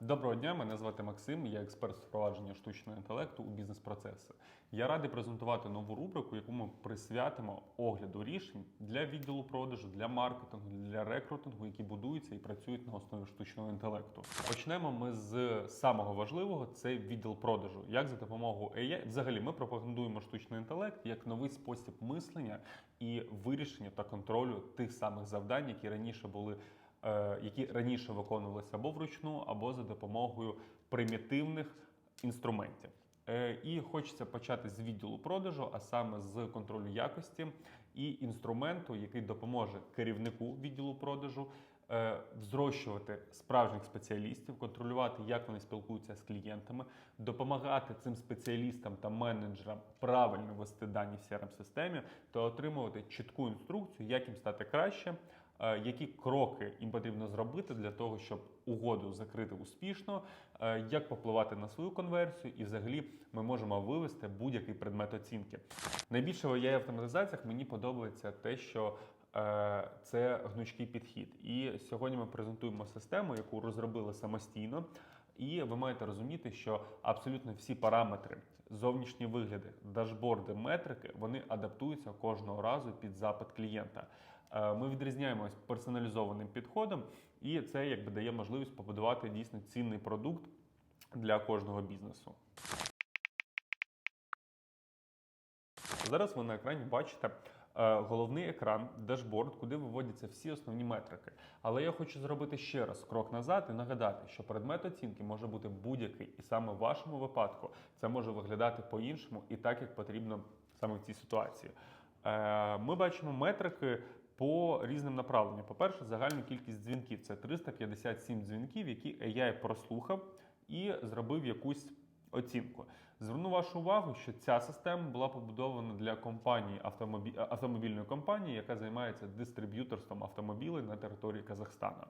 Доброго дня, мене звати Максим, я експерт з впровадження штучного інтелекту у бізнес-процеси. Я радий презентувати нову рубрику, яку ми присвятимо огляду рішень для відділу продажу, для маркетингу, для рекрутингу, які будуються і працюють на основі штучного інтелекту. Почнемо ми з самого важливого: це відділ продажу. Як за допомогою AI, взагалі, ми пропагандуємо штучний інтелект як новий спосіб мислення і вирішення та контролю тих самих завдань, які раніше були які раніше виконувалися або вручну, або за допомогою примітивних інструментів. Е, І хочеться почати з відділу продажу, а саме з контролю якості і інструменту, який допоможе керівнику відділу продажу е, зрощувати справжніх спеціалістів, контролювати, як вони спілкуються з клієнтами, допомагати цим спеціалістам та менеджерам правильно вести дані в crm системі та отримувати чітку інструкцію, як їм стати краще. Е, Які кроки їм потрібно зробити для того, щоб угоду закрити успішно, е, як попливати на свою конверсію, і взагалі ми можемо вивести будь-який предмет оцінки. Найбільше в AI автоматизаціях мені подобається те, що е, це гнучкий підхід. І сьогодні ми презентуємо систему, яку розробили самостійно. І ви маєте розуміти, що абсолютно всі параметри, зовнішні вигляди, дашборди, метрики, вони адаптуються кожного разу під запит клієнта. Е, Ми відрізняємось персоналізованим підходом, і це якби дає можливість побудувати дійсно цінний продукт для кожного бізнесу. Зараз ви на екрані бачите е, головний екран, дашборд, куди виводяться всі основні метрики. Але я хочу зробити ще раз крок назад і нагадати, що предмет оцінки може бути будь-який, і саме в вашому випадку це може виглядати по-іншому і так, як потрібно саме в цій ситуації. Е, Ми бачимо метрики. По різним направленням. По-перше, загальна кількість дзвінків це 357 дзвінків, які AI прослухав і зробив якусь оцінку. Зверну вашу увагу, що ця система була побудована для компанії автомобі... автомобільної компанії, яка займається дистриб'юторством автомобілів на території Казахстана.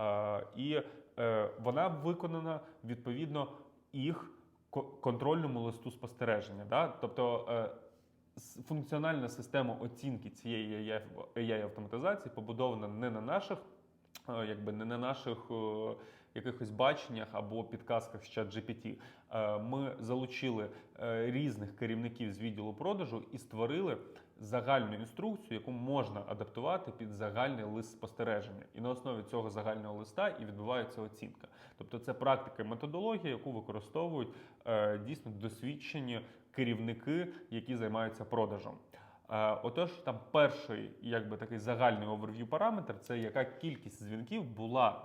Е, і е, вона виконана відповідно їх ко- контрольному листу спостереження. Да? Тобто е, функціональна система оцінки цієї AI автоматизації побудована не на наших е, якби не на наших е, якихось баченнях або підказках з ChatGPT. Е, Ми залучили різних керівників з відділу продажу і створили загальну інструкцію, яку можна адаптувати під загальний лист спостереження. І на основі цього загального листа і відбувається оцінка. Тобто це практика і методологія, яку використовують дійсно досвідчені керівники, які займаються продажем. Е, Отож, там перший, якби такий загальний оверв'ю параметр це яка кількість дзвінків була.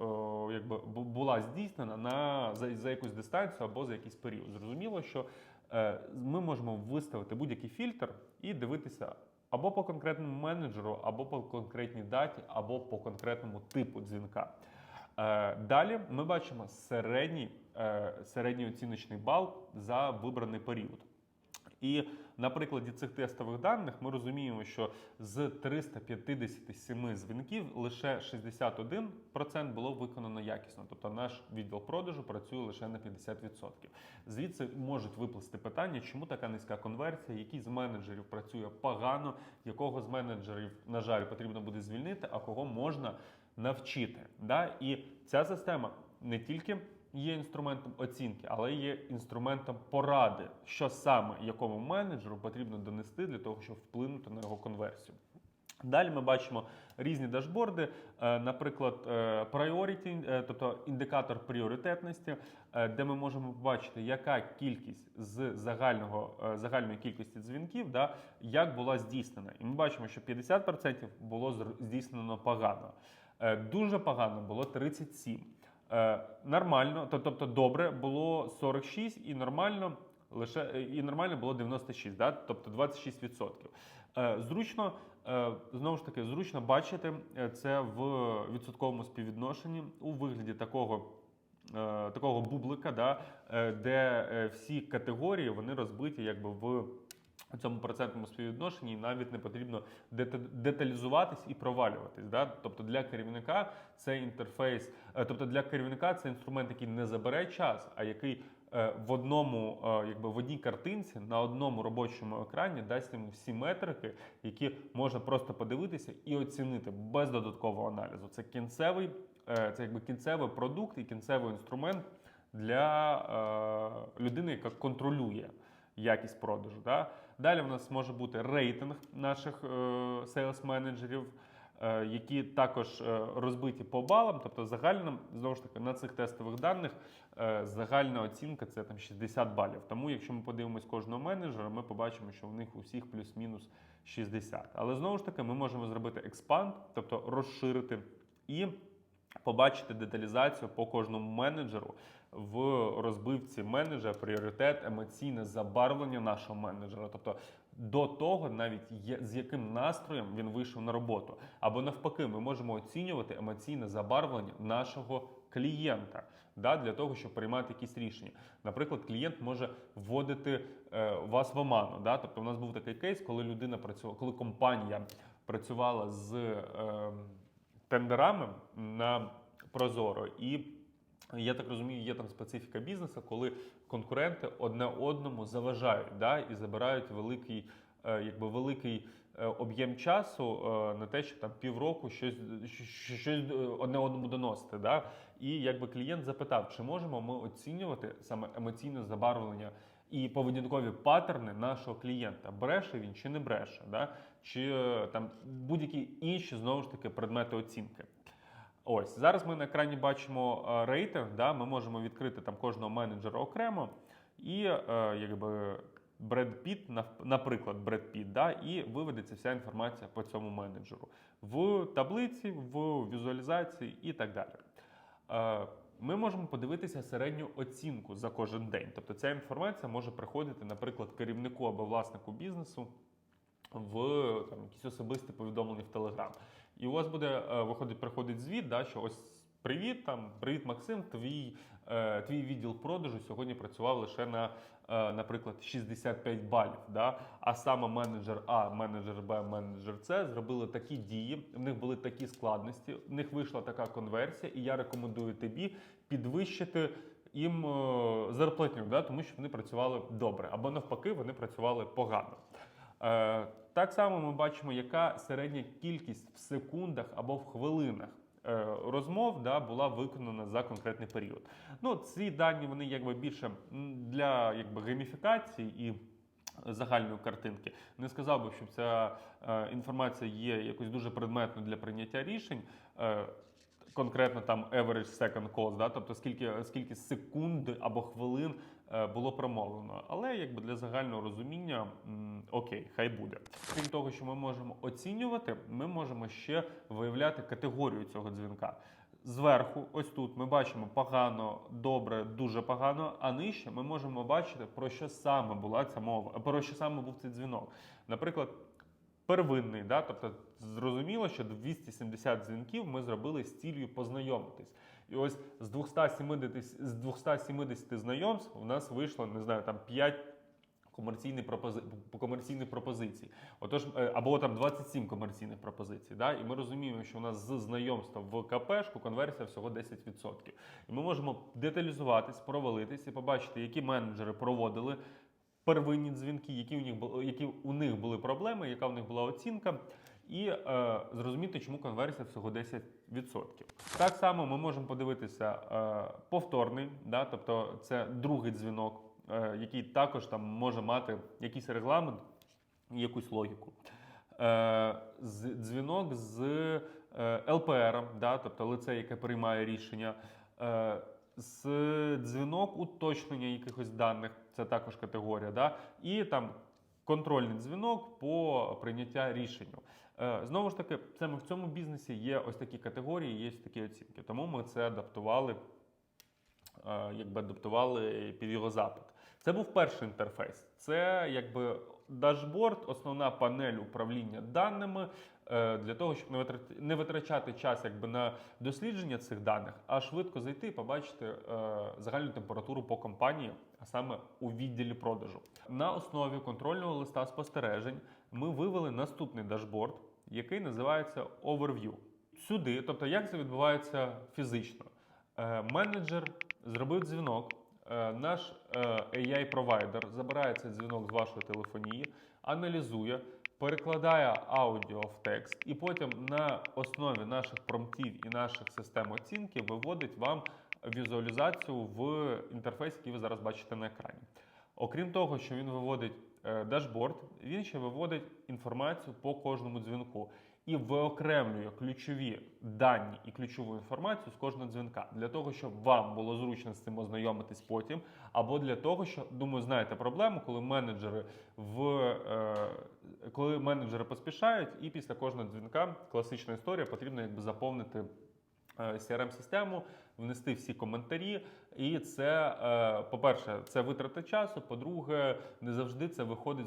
е, Якби була здійснена на за, за якусь дистанцію або за якийсь період. Зрозуміло, що е, ми можемо виставити будь-який фільтр і дивитися або по конкретному менеджеру, або по конкретній даті, або по конкретному типу дзвінка. Далі ми бачимо середній, середній оціночний бал за вибраний період. І на прикладі цих тестових даних ми розуміємо, що з 357 дзвінків лише 61% було виконано якісно. Тобто наш відділ продажу працює лише на 50%. Звідси можуть виплисти питання, чому така низька конверсія, який з менеджерів працює погано, якого з менеджерів, на жаль, потрібно буде звільнити, а кого можна навчити. Да? І ця система не тільки є інструментом оцінки, але є інструментом поради, що саме якому менеджеру потрібно донести для того, щоб вплинути на його конверсію. Далі ми бачимо різні дашборди, е, наприклад, е, priority, е, тобто індикатор пріоритетності, де ми можемо побачити, яка кількість з загального, загальної кількості дзвінків да, як була здійснена. І ми бачимо, що 50% було здійснено погано. Дуже погано було 37%. Е, Нормально, то- тобто добре було 46 і нормально лише е, і нормально було 96, да? тобто 26%. Е, Зручно, знову ж таки, зручно бачити це в відсотковому співвідношенні у вигляді такого. Такого бублика, да, де всі категорії вони розбиті якби в цьому процентному співвідношенні навіть не потрібно дета- деталізуватись і провалюватись. Да? Тобто для керівника це інтерфейс, е, тобто для керівника це інструмент, який не забере час, а який е, в одному, е, якби в одній картинці на одному робочому екрані дасть йому всі метрики, які можна просто подивитися і оцінити без додаткового аналізу. Це кінцевий, це якби кінцевий продукт і кінцевий інструмент для людини, яка контролює якість продажу. Да? Далі в нас може бути рейтинг наших сейлс менеджерів е, які також е, розбиті по балам, тобто загально, знову ж таки, на цих тестових даних е, загальна оцінка це там 60 балів. Тому, якщо ми подивимось кожного менеджера, ми побачимо, що в них у всіх плюс-мінус 60. Але знову ж таки, ми можемо зробити експанд, тобто розширити і побачити деталізацію по кожному менеджеру в розбивці менеджера, пріоритет, емоційне забарвлення нашого менеджера. Тобто до того, навіть є, з яким настроєм він вийшов на роботу. Або навпаки, ми можемо оцінювати емоційне забарвлення нашого клієнта да, для того, щоб приймати якісь рішення. Наприклад, клієнт може вводити е, вас в оману. Да? Тобто, у нас був такий кейс, коли людина працювала, коли компанія працювала з е, тендерами на Прозоро і. Я так розумію, є там специфіка бізнесу, коли конкуренти одне одному заважають да, і забирають великий, е, якби великий е, об'єм часу е, на те, щоб там півроку щось, щось одне одному доносити. Да? І якби клієнт запитав, чи можемо ми оцінювати саме емоційне забарвлення і поведінкові паттерни нашого клієнта, бреше він чи не бреше, да? чи там будь-які інші знову ж таки предмети оцінки. Ось зараз ми на екрані бачимо е, рейтинг. Да? Ми можемо відкрити там кожного менеджера окремо, і е, якби Бред Піт, наприклад, Бред Піт, да? і виведеться вся інформація по цьому менеджеру в таблиці, в візуалізації і так далі. Е, Ми можемо подивитися середню оцінку за кожен день. Тобто ця інформація може приходити, наприклад, керівнику або власнику бізнесу в там, якісь особисті повідомлення в Телеграм. І у вас буде е, виходить, приходить звіт, да, що ось привіт, там, привіт, Максим, твій, е, твій відділ продажу сьогодні працював лише на, е, наприклад, 65 балів. Да? А саме менеджер А, менеджер Б, менеджер С зробили такі дії, в них були такі складності, в них вийшла така конверсія, і я рекомендую тобі підвищити. Їм е, зарплатню, да, тому що вони працювали добре, або навпаки, вони працювали погано. Е, так само ми бачимо, яка середня кількість в секундах або в хвилинах е, розмов да, була виконана за конкретний період. Ну, ці дані вони якби більше для якби, гейміфікації і загальної картинки. Не сказав би, що ця е, інформація є якось дуже предметною для прийняття рішень. Конкретно там average second calls, да, тобто скільки, скільки секунд або хвилин було промовлено. Але якби для загального розуміння окей, хай буде. Крім того, що ми можемо оцінювати, ми можемо ще виявляти категорію цього дзвінка. Зверху, ось тут, ми бачимо погано, добре, дуже погано. А нижче ми можемо бачити, про що саме була ця мова, про що саме був цей дзвінок. Наприклад, первинний, да? тобто зрозуміло, що 270 дзвінків ми зробили з цілею познайомитись. І ось з 270, з 270 знайомств у нас вийшло, не знаю, там 5 комерційних, пропози... комерційних пропозицій. Отож, е, або там 27 комерційних пропозицій. Да? І ми розуміємо, що у нас з знайомства в КПшку конверсія всього 10%. І ми можемо деталізуватись, провалитись і побачити, які менеджери проводили первинні дзвінки, які у них були, які у них були проблеми, яка у них була оцінка. І е, зрозуміти, чому конверсія всього 10%. Так само ми можемо подивитися е, повторний, да, тобто це другий дзвінок, е, який також там може мати якийсь регламент і якусь логіку. Е, дзвінок з е, ЛПР, да, тобто лице, яке приймає рішення. Е, з дзвінок уточнення якихось даних, це також категорія, да? і там контрольний дзвінок по прийняття рішення. Е, Знову ж таки, саме в цьому бізнесі є ось такі категорії, є такі оцінки. Тому ми це адаптували, е, якби адаптували під його запит. Це був перший інтерфейс. Це якби дашборд, основна панель управління даними е, для того, щоб не витрачати час якби на дослідження цих даних, а швидко зайти і побачити загальну температуру по компанії, а саме у відділі продажу. На основі контрольного листа спостережень ми вивели наступний дашборд, який називається Overview. Сюди, тобто, як це відбувається фізично? Е, Менеджер зробив дзвінок, е, наш е, AI-провайдер забирає цей дзвінок з вашої телефонії, аналізує, перекладає аудіо в текст, і потім на основі наших промптів і наших систем оцінки виводить вам візуалізацію в інтерфейс, який ви зараз бачите на екрані. Окрім того, що він виводить е, дашборд, він ще виводить інформацію по кожному дзвінку і виокремлює ключові дані і ключову інформацію з кожного дзвінка для того, щоб вам було зручно з цим ознайомитись потім, або для того, що думаю, знаєте проблему, коли менеджери в е, коли менеджери поспішають, і після кожного дзвінка класична історія потрібно якби заповнити. Е, CRM-систему, внести всі коментарі, і це, е, по-перше, це витрата часу. По-друге, не завжди це виходить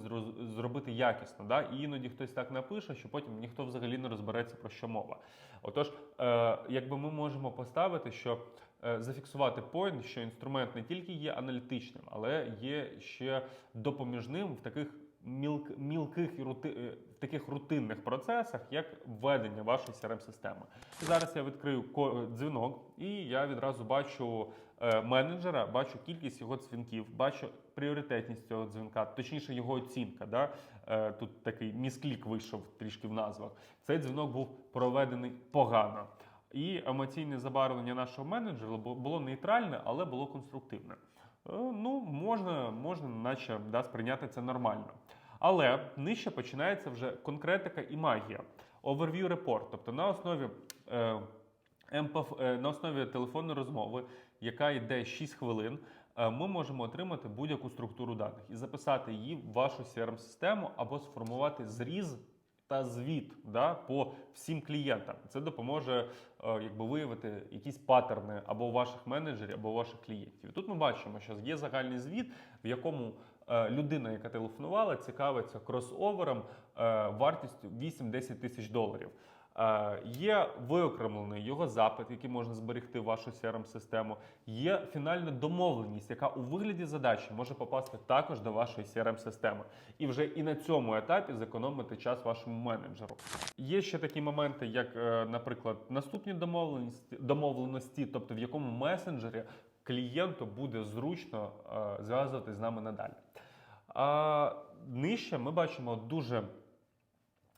зробити якісно. Да? І іноді хтось так напише, що потім ніхто взагалі не розбереться про що мова. Отож, е, якби ми можемо поставити, що зафіксувати point, що інструмент не тільки є аналітичним, але є ще допоміжним в таких мілк, мілких і рути, таких рутинних процесах, як введення вашої CRM-системи. Зараз я відкрию дзвінок, і я відразу бачу е, менеджера, бачу кількість його дзвінків, бачу пріоритетність цього дзвінка, точніше його оцінка. Да? Е, Тут такий місклік вийшов трішки в назвах. Цей дзвінок був проведений погано. І емоційне забарвлення нашого менеджера було нейтральне, але було конструктивне. Е, Ну, можна, можна, наче да, сприйняти це нормально. Але нижче починається вже конкретика і магія. Overview report, тобто на основі е, МПФ, е, на основі телефонної розмови, яка йде 6 хвилин, е, ми можемо отримати будь-яку структуру даних і записати її в вашу CRM-систему або сформувати зріз та звіт да, по всім клієнтам. Це допоможе е, якби виявити якісь паттерни або у ваших менеджерів, або у ваших клієнтів. І тут ми бачимо, що є загальний звіт, в якому людина, яка телефонувала, цікавиться кросовером е, вартістю 8-10 тисяч доларів. Е, Є виокремлений його запит, який можна зберегти в вашу CRM-систему. Є фінальна домовленість, яка у вигляді задачі може попасти також до вашої CRM-системи. І вже і на цьому етапі зекономити час вашому менеджеру. Є ще такі моменти, як, е, наприклад, наступні домовленості, домовленості, тобто в якому месенджері клієнту буде зручно е, зв'язувати з нами надалі. А нижче ми бачимо дуже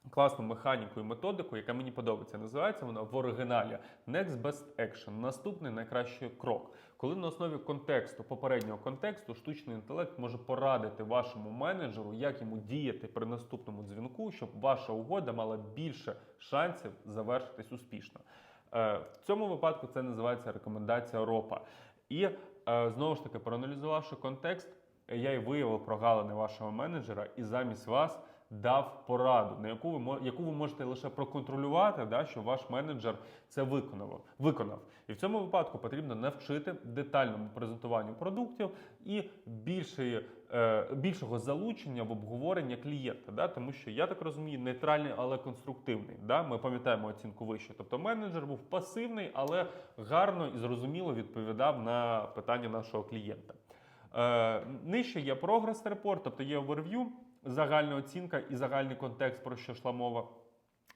класну механіку і методику, яка мені подобається. Називається вона в оригіналі Next Best Action. Наступний найкращий крок. Коли на основі контексту, попереднього контексту, штучний інтелект може порадити вашому менеджеру, як йому діяти при наступному дзвінку, щоб ваша угода мала більше шансів завершитись успішно. Е, В цьому випадку це називається рекомендація РОПа. І е, знову ж таки, проаналізувавши контекст, я й виявив прогалини вашого менеджера і замість вас дав пораду, на яку ви яку ви можете лише проконтролювати, да, що ваш менеджер це виконав. виконав. І в цьому випадку потрібно навчити детальному презентуванню продуктів і більшої, більшого залучення в обговорення клієнта. Да, тому що я так розумію, нейтральний, але конструктивний. Да? Ми пам'ятаємо оцінку вище. Тобто менеджер був пасивний, але гарно і зрозуміло відповідав на питання нашого клієнта. Е, нижче є прогрес репорт, тобто є оверв'ю, загальна оцінка і загальний контекст, про що йшла мова.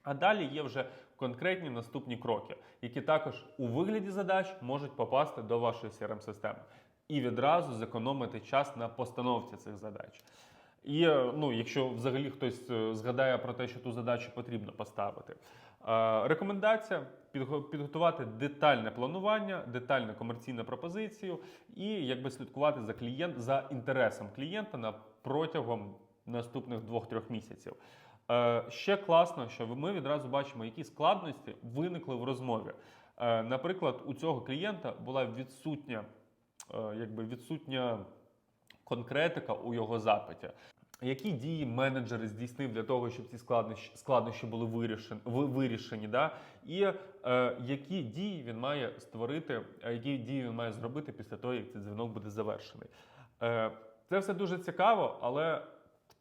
А далі є вже конкретні наступні кроки, які також у вигляді задач можуть попасти до вашої CRM-системи і відразу зекономити час на постановці цих задач. І е, ну, якщо взагалі хтось е, згадає про те, що ту задачу потрібно поставити. Е, Рекомендація підготувати детальне планування, детальну комерційну пропозицію і якби слідкувати за клієнт за інтересом клієнта на протягом наступних 2-3 місяців. Ще класно, що ми відразу бачимо, які складності виникли в розмові. Наприклад, у цього клієнта була відсутня, якби відсутня конкретика у його запиті. Які дії менеджер здійснив для того, щоб ці складнощі, складнощі були вирішені, вирішені, да? і е, які дії він має створити, е, які дії він має зробити після того, як цей дзвінок буде завершений? Е, це все дуже цікаво, але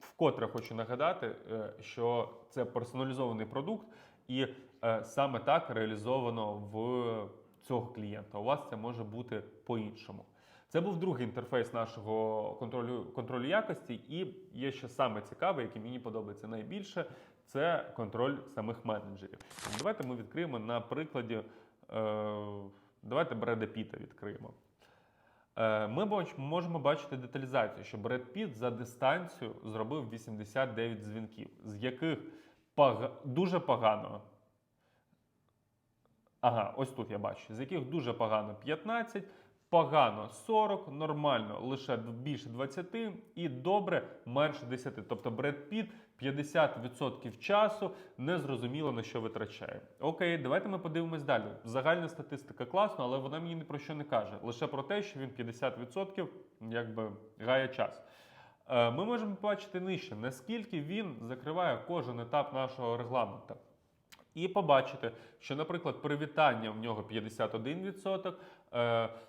вкотре хочу нагадати, е, що це персоналізований продукт, і е, саме так реалізовано в цього клієнта. У вас це може бути по-іншому. Це був другий інтерфейс нашого контролю, контролю якості, і є ще саме цікаве, яке мені подобається найбільше, це контроль самих менеджерів. Давайте ми відкриємо на прикладі. Е, давайте Бреда Піта відкриємо. Е, Ми можемо бачити деталізацію, що Бред Піт за дистанцію зробив 89 дзвінків, з яких дуже погано. Ага, ось тут я бачу, з яких дуже погано 15, погано 40, нормально лише більше 20 і добре менше 10. Тобто Бред Піт 50% часу не зрозуміло на що витрачає. Окей, давайте ми подивимось далі. Загальна статистика класна, але вона мені ні про що не каже. Лише про те, що він 50% якби гає час. Е, Ми можемо побачити нижче, наскільки він закриває кожен етап нашого регламенту. І побачити, що, наприклад, привітання в нього 51%, е,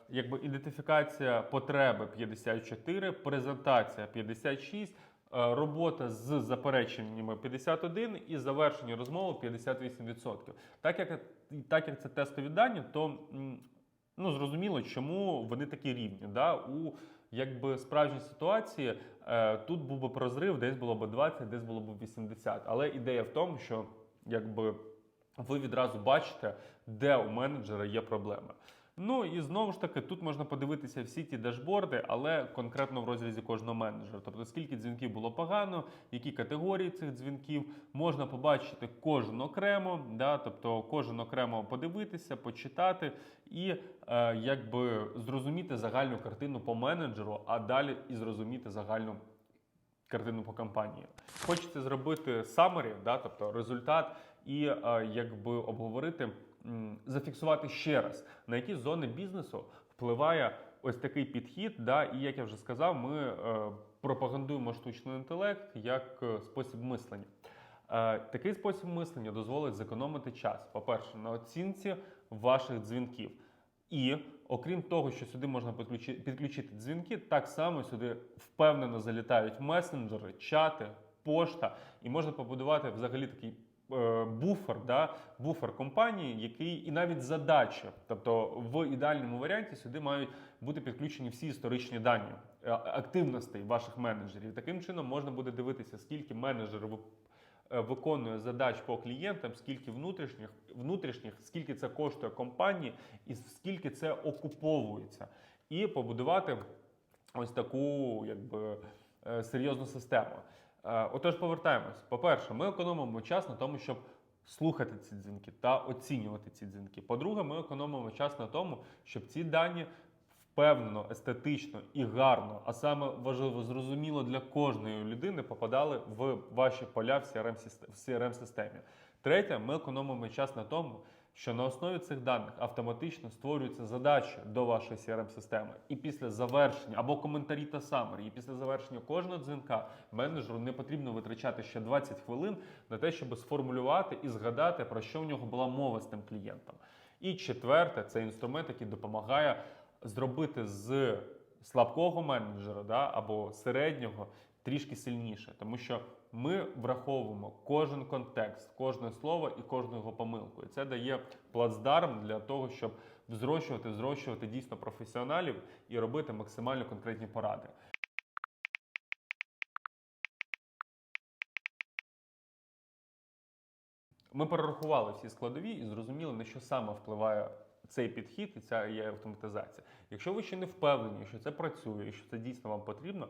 якби ідентифікація потреби 54%, презентація 56%, е, робота з запереченнями 51% і завершення розмови 58%. Так як, так як це тестові дані, то ну, зрозуміло, чому вони такі рівні. Да? У якби справжній ситуації е, тут був би прозрив, десь було б 20, десь було б 80. Але ідея в тому, що якби ви відразу бачите, де у менеджера є проблеми. Ну і знову ж таки, тут можна подивитися всі ті дашборди, але конкретно в розрізі кожного менеджера. Тобто, скільки дзвінків було погано, які категорії цих дзвінків, можна побачити кожен окремо, да, тобто кожен окремо подивитися, почитати і е, якби зрозуміти загальну картину по менеджеру, а далі і зрозуміти загальну картину по компанії. Хочеться зробити summary, да, тобто результат, і е, якби обговорити, зафіксувати ще раз, на які зони бізнесу впливає ось такий підхід. Да, і як я вже сказав, ми е, пропагандуємо штучний інтелект як е, спосіб мислення. Е, Такий спосіб мислення дозволить зекономити час, по-перше, на оцінці ваших дзвінків. І окрім того, що сюди можна підключити, дзвінки, так само сюди впевнено залітають месенджери, чати, пошта, і можна побудувати взагалі такий буфер, да, буфер компанії, який і навіть задачі. Тобто в ідеальному варіанті сюди мають бути підключені всі історичні дані е, активностей ваших менеджерів. Таким чином можна буде дивитися, скільки менеджер е, виконує задач по клієнтам, скільки внутрішніх, внутрішніх, скільки це коштує компанії, і скільки це окуповується, і побудувати ось таку якби е, серйозну систему. Е, Отож, повертаємось. По-перше, ми економимо час на тому, щоб слухати ці дзвінки та оцінювати ці дзвінки. По-друге, ми економимо час на тому, щоб ці дані впевнено, естетично і гарно, а саме важливо, зрозуміло для кожної людини попадали в ваші поля в. В CRM-системі. Третє, ми економимо час на тому, що на основі цих даних автоматично створюються задачі до вашої CRM-системи. І після завершення або коментарі та самері, і після завершення кожного дзвінка менеджеру не потрібно витрачати ще 20 хвилин на те, щоб сформулювати і згадати, про що в нього була мова з тим клієнтом. І четверте, це інструмент, який допомагає зробити з слабкого менеджера да, або середнього трішки сильніше, тому що ми враховуємо кожен контекст, кожне слово і кожну його помилку. І це дає плацдарм для того, щоб взрощувати, зрощувати дійсно професіоналів і робити максимально конкретні поради. Ми перерахували всі складові і зрозуміли, на що саме впливає цей підхід і ця автоматизація. Якщо ви ще не впевнені, що це працює і що це дійсно вам потрібно,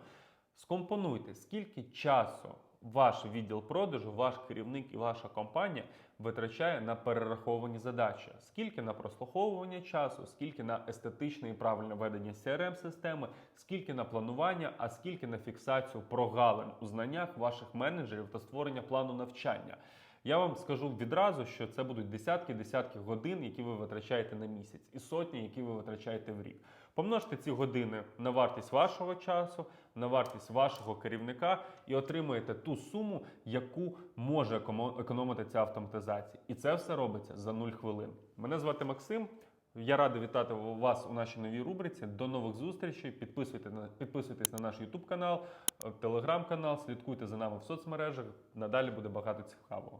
скомпонуйте, скільки часу ваш відділ продажу, ваш керівник і ваша компанія витрачає на перераховані задачі, скільки на прослуховування часу, скільки на естетичне і правильне ведення CRM-системи, скільки на планування, а скільки на фіксацію прогалин у знаннях ваших менеджерів та створення плану навчання. Я вам скажу відразу, що це будуть десятки десятки годин, які ви витрачаєте на місяць, і сотні, які ви витрачаєте в рік. Помножте ці години на вартість вашого часу, на вартість вашого керівника і отримаєте ту суму, яку може економити ця автоматизація. І це все робиться за 0 хвилин. Мене звати Максим. Я радий вітати вас у нашій новій рубриці. До нових зустрічей. Підписуйте на підписуйтесь на наш YouTube канал, телеграм канал, слідкуйте за нами в соцмережах. Надалі буде багато цікавого.